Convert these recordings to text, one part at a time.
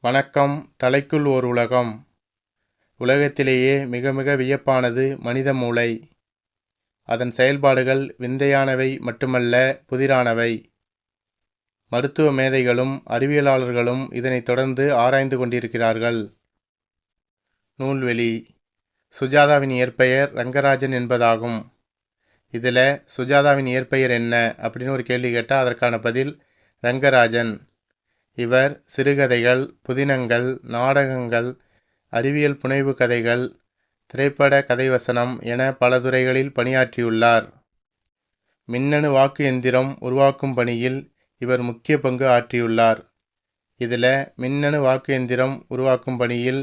வணக்கம். தலைக்குள் ஓர் உலகம். உலகத்திலேயே மிக மிக வியப்பானது மனித மூளை. அதன் செயல்பாடுகள் விந்தையானவை மட்டுமல்ல புதிரானவை. மருத்துவ மேதைகளும் அறிவியலாளர்களும் இதனை தொடர்ந்து ஆராய்ந்து கொண்டிருக்கிறார்கள். நூல்வெளி. சுஜாதாவின் இயற்பெயர் ரங்கராஜன் என்பதாகும். இதில் சுஜாதாவின் இயற்பெயர் என்ன? அப்படின்னு ஒரு கேள்வி கேட்டால் அதற்கான பதில் ரங்கராஜன். இவர் சிறுகதைகள் புதினங்கள் நாடகங்கள் அறிவியல் புனைவு கதைகள் திரைப்பட கதைவசனம் என பல துறைகளில் பணியாற்றியுள்ளார். மின்னணு வாக்கு எந்திரம் உருவாக்கும் பணியில் இவர் முக்கிய பங்கு ஆற்றியுள்ளார். இதில் மின்னணு வாக்கு எந்திரம் உருவாக்கும் பணியில்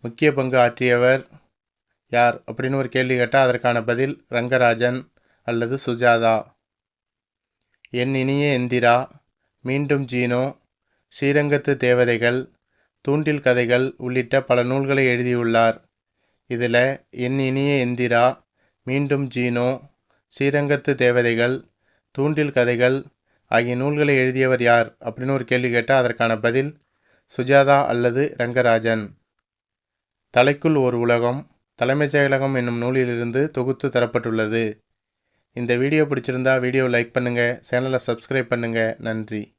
முக்கிய பங்கு ஆற்றியவர் யார் அப்படின்னு ஒரு கேள்வி கேட்டால் அதற்கான பதில் ரங்கராஜன் அல்லது சுஜாதா. என் இனிய எந்திரா மீண்டும் ஜீனோ. ஸ்ரீரங்கத்து தேவதைகள் தூண்டில் கதைகள் உள்ளிட்ட பல நூல்களை எழுதியுள்ளார். இதில் என் இனிய எந்திரா மீண்டும் ஜீனோ ஸ்ரீரங்கத்து தேவதைகள் தூண்டில் கதைகள் ஆகிய நூல்களை எழுதியவர் யார் அப்படின்னு ஒரு கேள்வி கேட்டால் அதற்கான பதில் சுஜாதா அல்லது ரங்கராஜன். தலைக்குள் ஒரு உலகம் தலைமைச் செயலகம் என்னும் நூலிலிருந்து தொகுத்து தரப்பட்டுள்ளது. இந்த வீடியோ பிடிச்சிருந்தா வீடியோ லைக் பண்ணுங்கள் சேனலை சப்ஸ்கிரைப் பண்ணுங்கள் நன்றி.